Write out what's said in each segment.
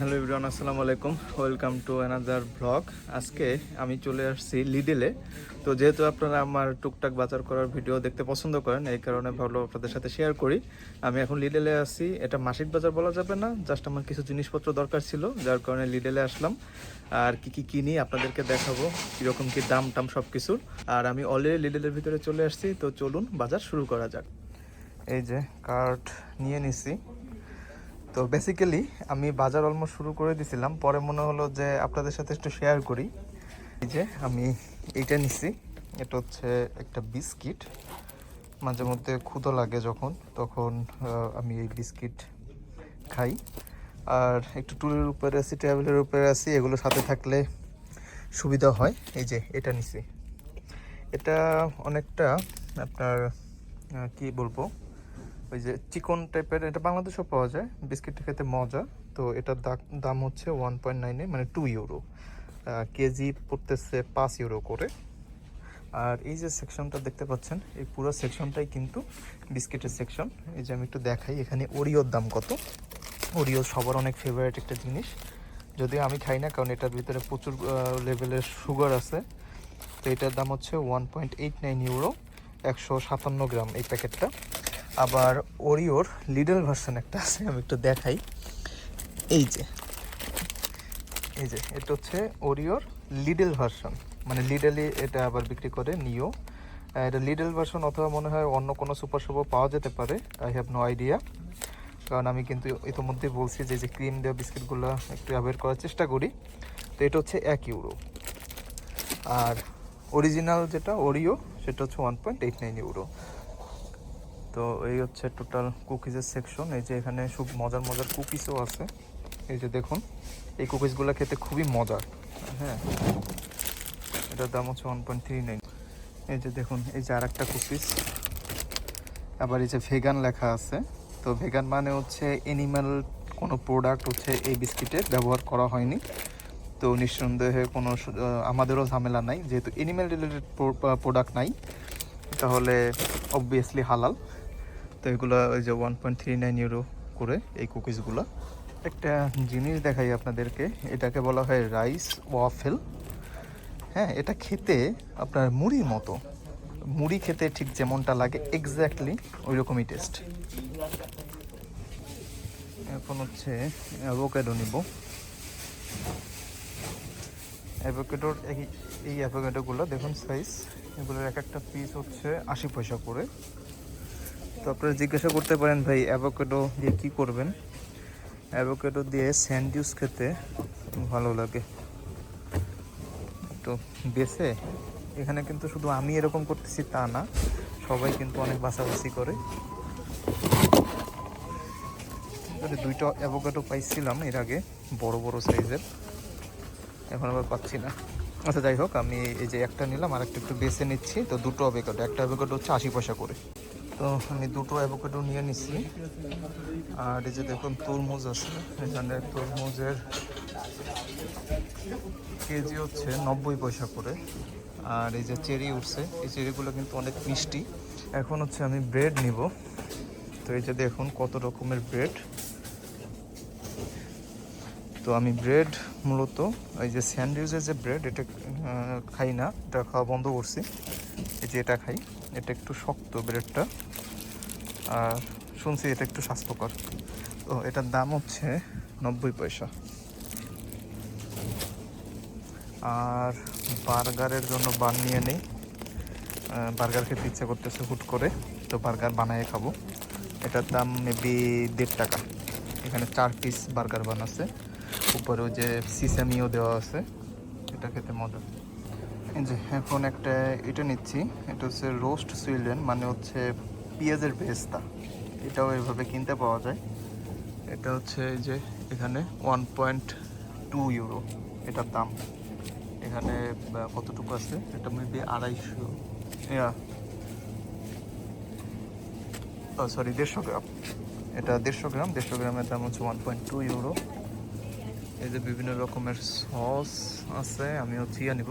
Hello ইবরান আসসালামু আলাইকুম। Welcome to another blog আজকে আমি চলে আসছি লিডেলে তো যেহেতু আপনারা আমার টুকটাক বাজার করার ভিডিও দেখতে পছন্দ করেন, এই কারণে ভালো আপনাদের সাথে শেয়ার করি। আমি এখন লিডেলে আসি এটা মাসিক বাজার বলা যাবে না জাস্ট আমার কিছু জিনিসপত্র দরকার ছিল, যার কারণে লিডেলে আসলাম। আর কি কি কিনি আপনাদেরকে দেখাবো, কীরকম কি দাম টাম সব কিছুর আর আমি অলরেডি লিডেলের ভিতরে চলে আসছি, তো চলুন বাজার শুরু করা যাক। এই যে কার্ড নিয়ে নিছি। তো বেসিক্যালি আমি বাজার অলমোস্ট শুরু করে দিছিলাম। পরে মনে হলো যে আপনাদের সাথে একটু শেয়ার করি। এই যে আমি এইটা নিছি। এটা হচ্ছে একটা বিস্কিট। মাঝে মধ্যে ক্ষুধা লাগে যখন, তখন আমি এই বিস্কিট খাই। আর একটু টুলের উপরে আছি ট্রাভেলের উপরে আছি, এগুলো সাথে থাকলে সুবিধা হয়। এই যে এটা নিছি। এটা অনেকটা আপনার কি বলব? ওই যে চিকন টাইপের এটা বাংলাদেশেও পাওয়া যায়, বিস্কিটটা খেতে মজা। তো এটার দাম হচ্ছে ওয়ান পয়েন্ট নাইনে মানে টু ইউরো কেজি পড়তেছে পাঁচ ইউরো করে। আর এই যে সেকশনটা দেখতে পাচ্ছেন, এই পুরো সেকশনটাই কিন্তু বিস্কিটের সেকশন এই যে আমি একটু দেখাই, এখানে ওরিওর দাম কত? ওরিও সবার অনেক ফেভারিট একটা জিনিস। যদিও আমি খাই না, কারণ এটার ভিতরে প্রচুর লেভেলের সুগার আছে। তো এটার দাম হচ্ছে one point eight nine euro একশো সাতান্ন গ্রাম এই প্যাকেটটা। আবার ওরিওর লিডল ভার্সন একটা আছে, আমি একটু দেখাই। এই যে এই যে, এটা হচ্ছে ওরিওর লিডল ভার্সন মানে লিডেলি এটা আবার বিক্রি করে নিও এটা লিডল ভার্সন অথবা মনে হয় অন্য কোনো সুপার শপও পাওয়া যেতে পারে আই হ্যাভ নো আইডিয়া কারণ আমি কিন্তু ইতোমধ্যে বলছি যে যে ক্রিম দেওয়া বিস্কিটগুলো একটু অ্যাভয়েড করার চেষ্টা করি। তো এটা হচ্ছে এক ইউরো আর অরিজিনাল যেটা ওরিও সেটা হচ্ছে one point eight nine euro তো এই হচ্ছে টোটাল কুকিজের সেকশন এই যে এখানে খুব মজার মজার কুকিজও আছে। এই যে দেখুন, এই কুকিজগুলো খেতে খুবই মজার। হ্যাঁ এটার দাম হচ্ছে ওয়ান পয়েন্ট থ্রি নাইন এই যে দেখুন, এই যে আর একটা কুকিজ আবার এই যে ভেগান লেখা আছে। তো ভেগান মানে হচ্ছে এনিম্যাল কোনো প্রোডাক্ট হচ্ছে এই বিস্কিটে ব্যবহার করা হয়নি। তো নিঃসন্দেহে কোনো আমাদেরও ঝামেলা নাই। যেহেতু এনিম্যাল রিলেটেড প্রোডাক্ট নাই, তাহলে অবভিয়াসলি হালাল। তো এগুলো ওই যে one point three nine euro করে এই কুকিজগুলো একটা জিনিস দেখাই আপনাদেরকে, এটাকে বলা হয় রাইস ওয়াফেল হ্যাঁ এটা খেতে আপনার মুড়ির মতো। মুড়ি খেতে ঠিক যেমনটা লাগে এক্স্যাক্টলি ওই রকমই টেস্ট এখন হচ্ছে অ্যাভোকাডো নিব। অ্যাভোকাডোর এই এই অ্যাভোকাডোগুলো দেখুন সাইজ এগুলোর এক একটা পিস হচ্ছে আশি পয়সা করে। তো আপনারা জিজ্ঞাসা করতে পারেন, ভাই অ্যাভোকাডো দিয়ে কি করবেন? অ্যাভোকাডো দিয়ে স্যান্ডউইচ খেতে ভালো লাগে। তো বেছে, এখানে কিন্তু শুধু আমি এরকম করতেছি তা না, সবাই কিন্তু অনেক বাছাবাছি করে। দুইটা অ্যাভোকাডো পাইছিলাম এর আগে, বড় বড় সাইজের। এখন আবার পাচ্ছি না। আচ্ছা যাই হোক, আমি এই যে একটা নিলাম আর একটা একটু বেছে নিচ্ছি। তো দুটো অ্যাভোকাডো একটা অ্যাভোকাডো হচ্ছে আশি পয়সা করে। তো আমি দুটো অ্যাভোকেটো নিয়ে নিচ্ছি আর এই যে দেখুন, তরমুজ আছে। এখানে তরমুজের কেজি হচ্ছে নব্বই পয়সা করে। আর এই যে চেরি উঠছে, এই চেরিগুলো কিন্তু অনেক মিষ্টি। এখন হচ্ছে আমি ব্রেড নিব। তো এই যে দেখুন, কত রকমের ব্রেড তো আমি ব্রেড মূলত, এই যে স্যান্ডউইচের যে ব্রেড এটা খাই না, এটা খাওয়া বন্ধ করছি। এই যে এটা খাই। এটা একটু শক্ত ব্রেডটা আর শুনছি এটা একটু স্বাস্থ্যকর। তো এটার দাম হচ্ছে নব্বই পয়সা। আর বার্গারের জন্য বান নিয়ে নেই। বার্গার খেতে ইচ্ছা করতেছে হুট করে। তো বার্গার বানায় খাব। এটার দাম মেবি দেড় টাকা। এখানে চার পিস বার্গার বানাচ্ছে। উপরে ওই যে সিসামিও দেওয়া আছে। এটা খেতে মজা। যে এখন একটা এটা নিচ্ছি, এটা হচ্ছে রোস্ট সুইলেন মানে হচ্ছে পেঁয়াজের ভেস্তা এটাও এভাবে কিনতে পাওয়া যায়। এটা হচ্ছে যে এখানে ওয়ান পয়েন্ট টু ইউরো এটার দাম। এখানে কতটুকু আছে? এটা মেবি আড়াইশো। সরি দেড়শো গ্রাম। এটা দেড়শো গ্রাম, দেড়শো গ্রামের দাম হচ্ছে ওয়ান পয়েন্ট টু ইউরো এই যে বিভিন্ন রকমের সস আছে আমি হচ্ছে নিব।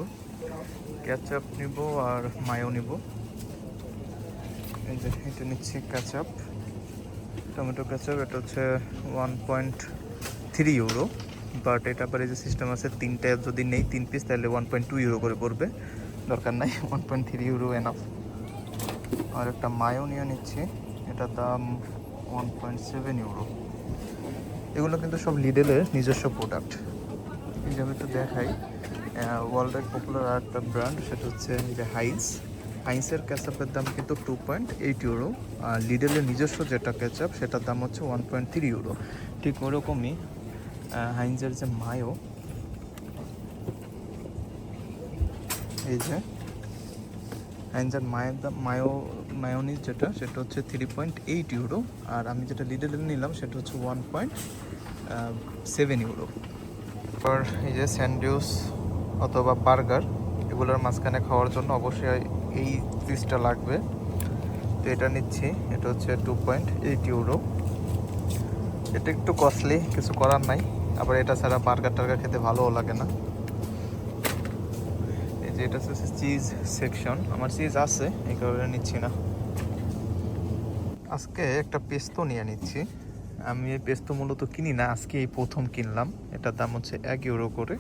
ক্যাচআপ নিব আর মায়ো নিব। এই যে এটা নিচ্ছি ক্যাচআপ টমেটো ক্যাচআপ এটা হচ্ছে one point three euro but এটা আবার এই যে সিস্টেম আছে, তিনটে যদি নেই তিন পিস তাহলে ওয়ান পয়েন্ট টু ইউরো করে পড়বে। দরকার নাই one point three euro enough আর একটা মায়ো নিয়ে নিচ্ছি, এটার দাম ওয়ান পয়েন্ট সেভেন ইউরো এগুলো কিন্তু সব লিডেলের নিজস্ব প্রোডাক্ট এই যে আমি একটু দেখাই ওয়ার্ল্ডের পপুলার আর একটা ব্র্যান্ড সেটা হচ্ছে যে হাইন্স হাইন্সের ক্যাচাপের দাম কিন্তু টু পয়েন্ট এইট ইউরো আর লিডেলের নিজস্ব যেটা ক্যাচাপ সেটার দাম হচ্ছে ওয়ান পয়েন্ট থ্রি ইউরো ঠিক ওরকমই হাইন্সের যে মায়ো, এই যে হাইন্সের মায়ের দাম, মায়ো মায়োনিজ যেটা, সেটা হচ্ছে থ্রি পয়েন্ট এইট ইউরো আর আমি যেটা লিডেলের নিলাম, সেটা হচ্ছে ওয়ান পয়েন্ট সেভেন ইউরো তারপর এই যে স্যান্ডউইচ অথবা বার্গার, এগুলোর মাঝখানে খাওয়ার জন্য অবশ্যই এই পিসটা লাগবে। তো এটা নিচ্ছি, এটা হচ্ছে টু পয়েন্ট এইট ইউরো এটা একটু কস্টলি কিছু করার নাই, আবার এটা ছাড়া বার্গার টার্গার খেতে ভালোও লাগে না। এই যে এটা হচ্ছে চিজ সেকশন আমার চিজ আছে, এই কারণে নিচ্ছি না। আজকে একটা পেস্তো নিয়ে নিচ্ছি। আমি এই পেস্তো মূলত কিনি না, আজকে এই প্রথম কিনলাম। এটার দাম হচ্ছে এক ইউরো করে।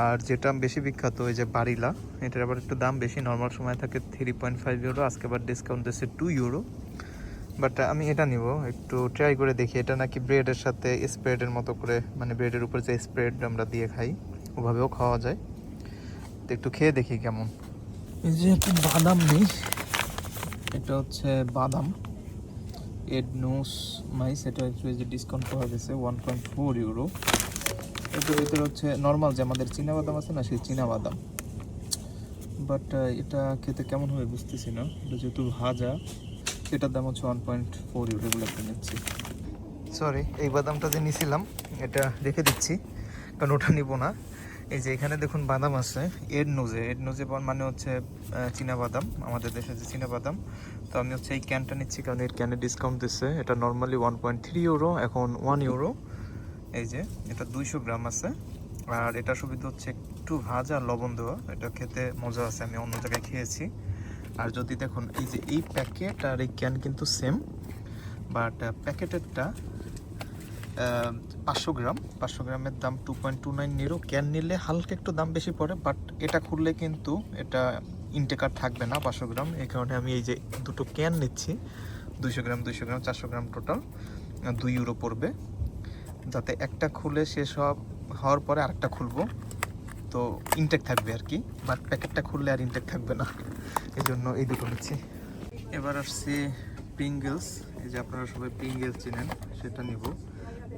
আর যেটা বেশি বিখ্যাত ওই যে বারিলা, এটার আবার একটু দাম বেশি। নর্মাল সময় থাকে থ্রি পয়েন্ট ফাইভ ইউরো আজকে আবার ডিসকাউন্ট দিচ্ছে টু ইউরো বাট আমি এটা নিব, একটু ট্রাই করে দেখি। এটা নাকি ব্রেডের সাথে স্প্রেডের মতো করে মানে ব্রেডের উপর যে স্প্রেড আমরা দিয়ে খাই, ওভাবেও খাওয়া যায়। তো একটু খেয়ে দেখি কেমন। এই যে একটু বাদাম নেই। এটা হচ্ছে বাদাম। এড নোস মাইস এটা এই যে ডিসকাউন্ট পাওয়া গেছে ওয়ান পয়েন্ট ফোর ইউরো এটার ভিতরে হচ্ছে নর্মাল যে আমাদের চীনা বাদাম আছে না, সেই চীনা বাদাম। বাট এটা খেতে কেমন হবে বুঝতেছি না। এটা যেহেতু ভাজা, এটার দাম হচ্ছে ওয়ান পয়েন্ট ফোর ইউরো এগুলো নিচ্ছি। সরি এই বাদামটা যে নিছিলাম, এটা রেখে দিচ্ছি, কারণ ওটা নিব না। এই যে এখানে দেখুন বাদাম আছে, এড নোজে। এড নোজে মানে হচ্ছে চীনা বাদাম। আমাদের দেশে যে চীনা বাদাম, তো আমি হচ্ছে এই ক্যানটা নিচ্ছি কারণ এর ক্যানে ডিসকাউন্ট দিচ্ছে। এটা normally one point three euro এখন ওয়ান ইউরো এই যে, এটা দুইশো গ্রাম আছে। আর এটা সুবিধা হচ্ছে একটু ভাজা লবণ দেওয়া। এটা খেতে মজা আছে, আমি অন্য জায়গায় খেয়েছি। আর যদি দেখুন, এই যে এই প্যাকেট আর এই ক্যান কিন্তু সেম বাট প্যাকেটেরটা পাঁচশো গ্রাম, পাঁচশো গ্রামের দাম two point two nine euro. Can নিলে হালকা একটু দাম বেশি পড়ে বাট এটা খুললে কিন্তু এটা ইনটেকার থাকবে না পাঁচশো গ্রাম। এই কারণে আমি এই যে দুটো ক্যান নিচ্ছি, দুইশো গ্রাম দুইশো গ্রাম, চারশো গ্রাম টোটাল দুই ইউরো পড়বে। যাতে একটা খুলে শেষ হওয়া, হওয়ার পরে আরেকটা খুলবো। তো ইনটেক থাকবে আর কি বাট প্যাকেটটা খুললে আর ইনটেক থাকবে না। এই জন্য এই দুটো নিচ্ছি। এবার আসছি প্রিঙ্গেলস এই যে আপনারা সবাই প্রিঙ্গেলস চেনেন, সেটা নিব।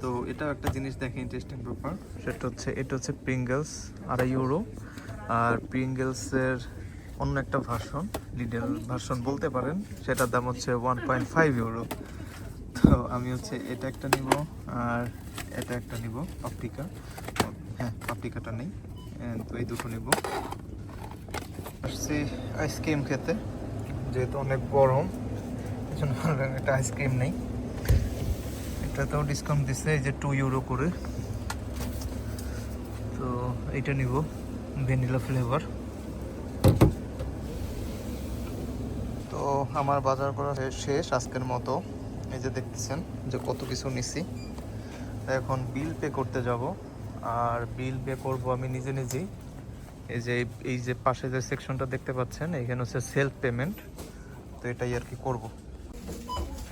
তো এটাও একটা জিনিস দেখে ইন্টারেস্টিং ব্যাপার। সেটা হচ্ছে, এটা হচ্ছে প্রিঙ্গেলস আড়াই ইউরো আর প্রিঙ্গেলসের অন্য একটা ভার্সন লিডেল ভার্সন বলতে পারেন, সেটার দাম হচ্ছে ওয়ান পয়েন্ট ফাইভ ইউরো তো আমি হচ্ছে এটা একটা নিব, আর এটা একটা নিব পাপরিকা হ্যাঁ পাপরিকাটা নেই তো এই দুটো নিব। আসছি আইসক্রিম খেতে, যেহেতু অনেক গরম এই জন্য একটা আইসক্রিম নেই। এটাতেও ডিসকাউন্ট দিচ্ছে এই যে টু ইউরো করে। তো এইটা নিব ভ্যানিলা ফ্লেভার তো আমার বাজার করা শেষ আজকের মতো। এই যে দেখতেছেন যে কত কিছু নিছি। এখন বিল পে করতে যাব। আর বিল পে করব আমি নিজে নিজেই। এই যে এই যে পাশে যে সেকশনটা দেখতে পাচ্ছেন, এখানে হচ্ছে সেলফ পেমেন্ট তো এটাই আর কি করব।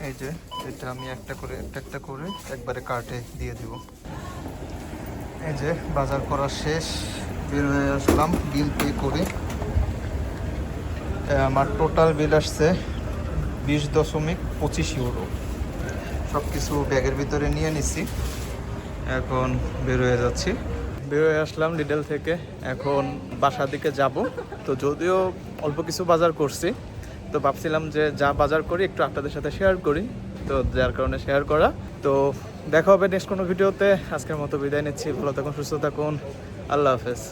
এই যে, এটা আমি একটা করে, একটা একটা করে একবারে কার্টে দিয়ে দিব। এই যে, বাজার করা শেষ, বের হয়ে আসলাম বিল পে করে। আমার টোটাল বিল আসছে বিশ দশমিক পঁচিশ ইউরো সব কিছু ব্যাগের ভিতরে নিয়ে নিছি। এখন বের হয়ে যাচ্ছি। বের হয়ে আসলাম লিডেল থেকে। এখন বাসার দিকে যাব। তো যদিও অল্প কিছু বাজার করছি তো ভাবছিলাম যে যা বাজার করি, একটু আপনাদের সাথে শেয়ার করি। তো যার কারণে শেয়ার করা। তো দেখা হবে নেক্সট কোনো ভিডিওতে আজকের মতো বিদায় নিচ্ছি। ভালো থাকুন, সুস্থ থাকুন। আল্লাহ হাফেজ।